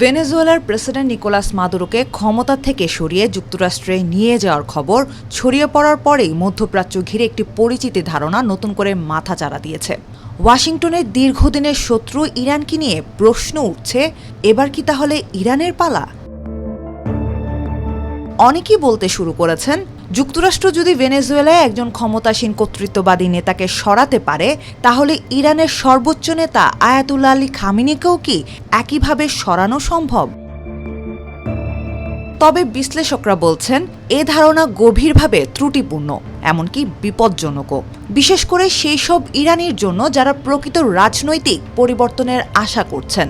ভেনেজুয়েলার president Nicolas মাদুরোকে ক্ষমতা থেকে সরিয়ে যুক্তরাষ্ট্রে নিয়ে যাওয়ার খবর ছড়িয়ে পড়ার পরেই মধ্যপ্রাচ্য ঘিরে একটি পরিচিতি ধারণা নতুন করে মাথা চাড়া দিয়েছে। ওয়াশিংটনের দীর্ঘদিনের শত্রু ইরানকে নিয়ে প্রশ্ন উঠছে, এবার কি তাহলে ইরানের পালা? অনেকেই বলতে শুরু করেছেন যুক্তরাষ্ট্র যদি ভেনেজুয়েলায় একজন ক্ষমতাসীন কর্তৃত্ববাদী নেতাকে সরাতে পারে, তাহলে ইরানের সর্বোচ্চ নেতা আয়াতুল্লা আলী খামিনিকেও কি একইভাবে সরানো সম্ভব? তবে বিশ্লেষকরা বলছেন, এ ধারণা গভীরভাবে ত্রুটিপূর্ণ, এমনকি বিপজ্জনকও। বিশেষ করে সেই সব ইরানির জন্য যারা প্রকৃত রাজনৈতিক পরিবর্তনের আশা করছেন।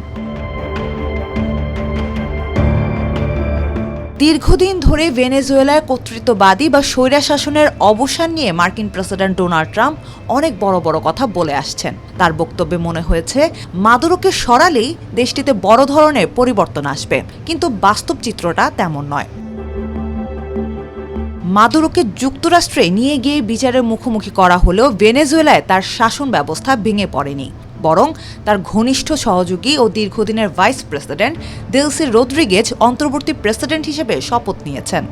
দীর্ঘদিন ধরে ভেনেজুয়েলায় কর্তৃত্ববাদী বা স্বৈরা শাসনের অবসান নিয়ে মার্কিন প্রেসিডেন্ট ডোনাল্ড ট্রাম্প অনেক বড় বড় কথা বলে আসছেন। তার বক্তব্যে মনে হয়েছে, মাদুরোকে সরালেই দেশটিতে বড় ধরনের পরিবর্তন আসবে, কিন্তু বাস্তব চিত্রটা তেমন নয়। মাদুরোকে যুক্তরাষ্ট্রে নিয়ে গিয়ে বিচারের মুখোমুখি করা হলেও ভেনেজুয়েলায় তার শাসন ব্যবস্থা ভেঙে পড়েনি। বরং তার ঘনিষ্ঠ সহযোগী ও দীর্ঘদিনের ভাইস প্রেসিডেন্ট দিলসি রোদ্রিগেজ অন্তর্বর্তী প্রেসিডেন্ট হিসেবে শপথ নিয়েছেন।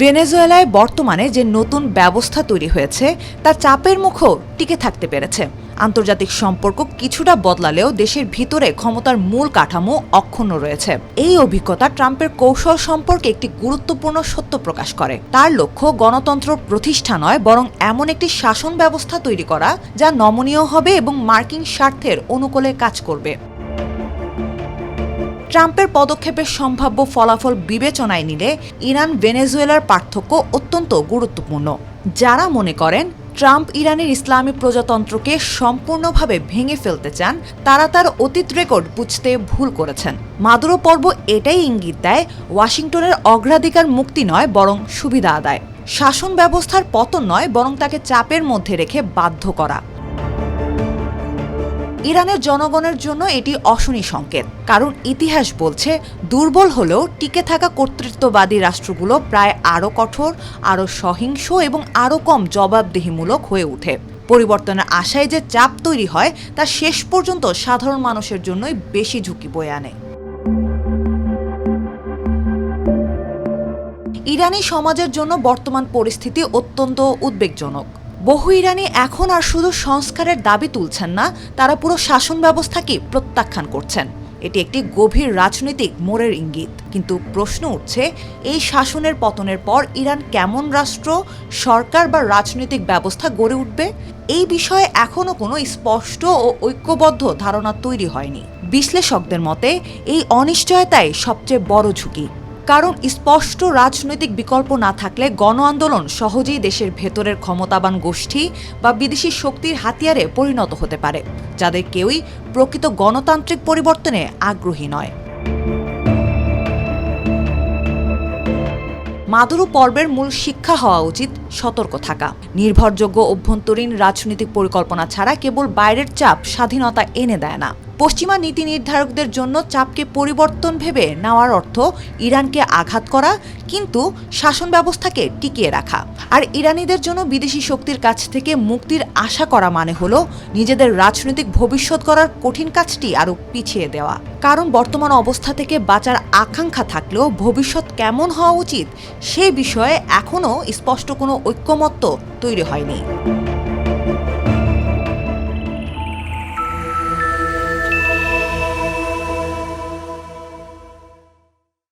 ভেনেজুয়েলায় বর্তমানে যে নতুন ব্যবস্থা তৈরি হয়েছে, তা চাপের মুখও টিকে থাকতে পেরেছে। আন্তর্জাতিক সম্পর্ক কিছুটা বদলালেও দেশের ভিতরে ক্ষমতার মূল কাঠামো অক্ষুণ্ণ রয়েছে। এই অভিজ্ঞতা ট্রাম্পের কৌশল সম্পর্কে একটি গুরুত্বপূর্ণ সত্য প্রকাশ করে। তার লক্ষ্য গণতন্ত্র প্রতিষ্ঠা নয়, বরং এমন একটি শাসন ব্যবস্থা তৈরি করা, যা নমনীয় হবে এবং মার্কিন স্বার্থের অনুকূলে কাজ করবে। ট্রাম্পের পদক্ষেপের সম্ভাব্য ফলাফল বিবেচনায় নিলে ইরান ভেনেজুয়েলার পার্থক্য অত্যন্ত গুরুত্বপূর্ণ। যারা মনে করেন ট্রাম্প ইরানের ইসলামী প্রজাতন্ত্রকে সম্পূর্ণভাবে ভেঙে ফেলতে চান, তারা তার অতীত রেকর্ড বুঝতে ভুল করেছেন। মাদুরো পর্ব এটাই ইঙ্গিত দেয়, ওয়াশিংটনের অগ্রাধিকার মুক্তি নয় বরং সুবিধা আদায়। শাসন ব্যবস্থার পতন নয় বরং তাকে চাপের মধ্যে রেখে বাধ্য করা। ইরানের জনগণের জন্য এটি অশনি সংকেত। কারণ ইতিহাস বলছে, দুর্বল হলেও টিকে থাকা কর্তৃত্ববাদী রাষ্ট্রগুলো প্রায় আরও কঠোর, আরও সহিংস এবং আরও কম জবাবদিহিমূলক হয়ে ওঠে। পরিবর্তনের আশায় যে চাপ তৈরি হয়, তা শেষ পর্যন্ত সাধারণ মানুষের জন্যই বেশি ঝুঁকি বয়ে আনে। ইরানি সমাজের জন্য বর্তমান পরিস্থিতি অত্যন্ত উদ্বেগজনক। বহু ইরানি এখন আর শুধু সংস্কারের দাবি তুলছেন না, তারা পুরো শাসন ব্যবস্থাকে প্রত্যাখ্যান করছেন। এটি একটি গভীর রাজনৈতিক মোড়ের ইঙ্গিত। কিন্তু প্রশ্ন উঠছে, এই শাসনের পতনের পর ইরান কেমন রাষ্ট্র, সরকার বা রাজনৈতিক ব্যবস্থা গড়ে উঠবে? এই বিষয়ে এখনও কোনো স্পষ্ট ও ঐক্যবদ্ধ ধারণা তৈরি হয়নি। বিশ্লেষকদের মতে, এই অনিশ্চয়তাই সবচেয়ে বড় ঝুঁকি। কারণ স্পষ্ট রাজনৈতিক বিকল্প না থাকলে গণ আন্দোলন সহজেই দেশের ভেতরের ক্ষমতাবান গোষ্ঠী বা বিদেশি শক্তির হাতিয়ারে পরিণত হতে পারে, যাদের কেউই প্রকৃত গণতান্ত্রিক পরিবর্তনে আগ্রহী নয়। মাদুরু পর্বের মূল শিক্ষা হওয়া উচিত সতর্ক থাকা। নির্ভরযোগ্য অভ্যন্তরীণ রাজনৈতিক পরিকল্পনা ছাড়া কেবল বাইরের চাপ স্বাধীনতা এনে দেয় না। পশ্চিমা নীতি নির্ধারকদের জন্য চাপকে পরিবর্তন ভেবে নেওয়ার অর্থ ইরানকে আঘাত করা কিন্তু শাসন ব্যবস্থাকে টিকিয়ে রাখা। আর ইরানিদের জন্য বিদেশি শক্তির কাছ থেকে মুক্তির আশা করা মানে হলো নিজেদের রাজনৈতিক ভবিষ্যৎ করার কঠিন কাজটি আরও পিছিয়ে দেওয়া। কারণ বর্তমান অবস্থা থেকে বাঁচার আকাঙ্ক্ষা থাকলেও ভবিষ্যৎ কেমন হওয়া উচিত সে বিষয়ে এখনও স্পষ্ট কোনো おいっこもっとトイレ入り。